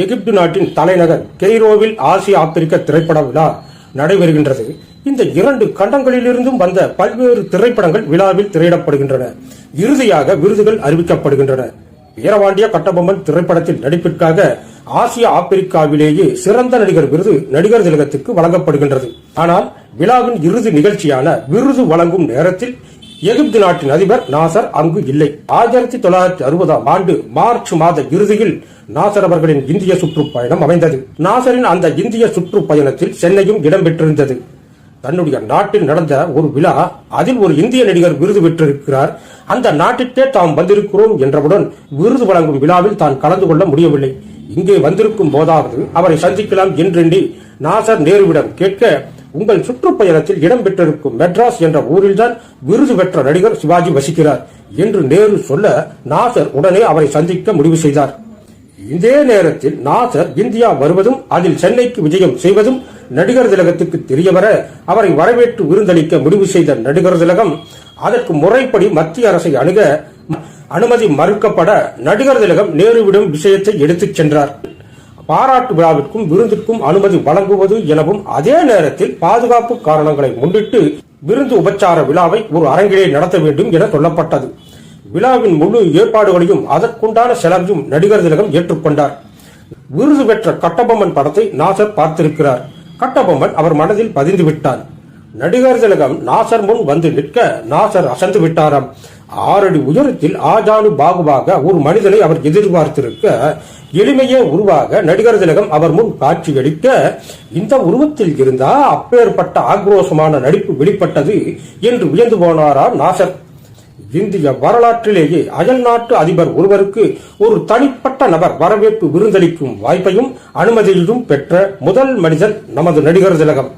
எகிப்து நாட்டின் தலைநகர் கெய்ரோவில் ஆசிய ஆப்பிரிக்க திரைப்பட விழா நடைபெறுகின்றது. இந்த இரண்டு கண்டங்களிலிருந்தும் வந்த பல்வேறு திரைப்படங்கள் விழாவில் திரையிடப்படுகின்றன. இறுதியாக விருதுகள் அறிவிக்கப்படுகின்றன. வீரவாண்டிய கட்டபொம்மன் திரைப்படத்தில் நடிப்பிற்காக ஆசிய ஆப்பிரிக்காவிலேயே சிறந்த நடிகர் விருது நடிகர் திலகத்துக்கு வழங்கப்படுகின்றது. ஆனால் விழாவின் இறுதி நிகழ்ச்சியான விருது வழங்கும் நேரத்தில் எகிப்து நாட்டின் அதிபர் நாசர் அங்கு இல்லை. ஆயிரத்தி தொள்ளாயிரத்தி அறுபதாம் ஆண்டு மார்ச் மாத இறுதியில் நாசர் அவர்களின் இந்திய சுற்றுப்பயணம் அமைந்தது. நாசரின் அந்த இந்திய சுற்றுப்பயணத்தில் சென்னையும் இடம்பெற்றிருந்தது தன்னுடைய நாட்டில் நடந்த ஒரு விழா அதில் ஒரு இந்திய நடிகர் விருது பெற்றிருக்கிறார். அந்த நாட்டிற்கே தாம் வந்திருக்கிறோம் என்றவுடன் விருது வழங்கும் விழாவில் தான் கலந்து கொள்ள முடியவில்லை. இங்கே வந்திருக்கும் போதாவது அவரை சந்திக்கலாம் என்றெண்ணி நாசர் நேருவிடம் கேட்க உங்கள் சுற்றுப்பயணத்தில் இடம்பெற்றிருக்கும் மெட்ராஸ் என்ற ஊரில்தான் விருது பெற்ற நடிகர் சிவாஜி வசிக்கிறார் என்று நேரு சொல்ல நாசர் உடனே அவரை சந்திக்க முடிவு செய்தார். இதே நேரத்தில் நாசர் இந்தியா வருவதும் அதில் சென்னைக்கு விஜயம் செய்வதும் நடிகர் திலகத்துக்கு தெரியவர அவரை வரவேற்று விருந்தளிக்க முடிவு செய்த நடிகர் திலகம் அதற்கு முறைப்படி மத்திய அரசை அணுக அனுமதி மறுக்கப்பட நடிகர் திலகம் நேருவிடம் விஷயத்தை எடுத்துச் சென்றார். பாராட்டு விழாவிற்கும் விருந்திற்கும் அனுமதி வழங்குவது எனவும் அதே நேரத்தில் பாதுகாப்பு காரணங்களை முன்னிட்டு விருந்து உபச்சார விழாவை ஒரு அரங்கிலே நடத்த வேண்டும் என சொல்லப்பட்டது. விழாவின் முழு ஏற்பாடுகளையும் அதற்குண்டான செலவையும் நடிகர் திலகம் ஏற்றுக்கொண்டார். விருது பெற்ற கட்டபொம்மன் படத்தை நாசர் பார்த்திருக்கிறார். கட்டபொம்மன் அவர் மனதில் பதிந்து விட்டார் நடிகர் திலகம் நாசர் முன் வந்து நிற்க நாசர் அசந்து விட்டாராம். ஆறடி உயரத்தில் ஆஜானு பாகுவாக ஒரு மனிதனை அவர் எதிர்பார்த்திருக்க எளிமையே உருவாக நடிகர் திலகம் அவர் முன் காட்சியளிக்க இந்த உருவத்தில் இருந்தா அப்பேற்பட்ட ஆக்ரோஷமான நடிப்பு வெளிப்பட்டது என்று வியந்து போனாராம் நாசர். இந்திய வரலாற்றிலேயே அயல் நாட்டு அதிபர் ஒருவருக்கு ஒரு தனிப்பட்ட நபர் வரவேற்பு விருந்தளிக்கும் வாய்ப்பையும் அனுமதியையும் பெற்ற முதல் மனிதன் நமது நடிகர் திலகம்.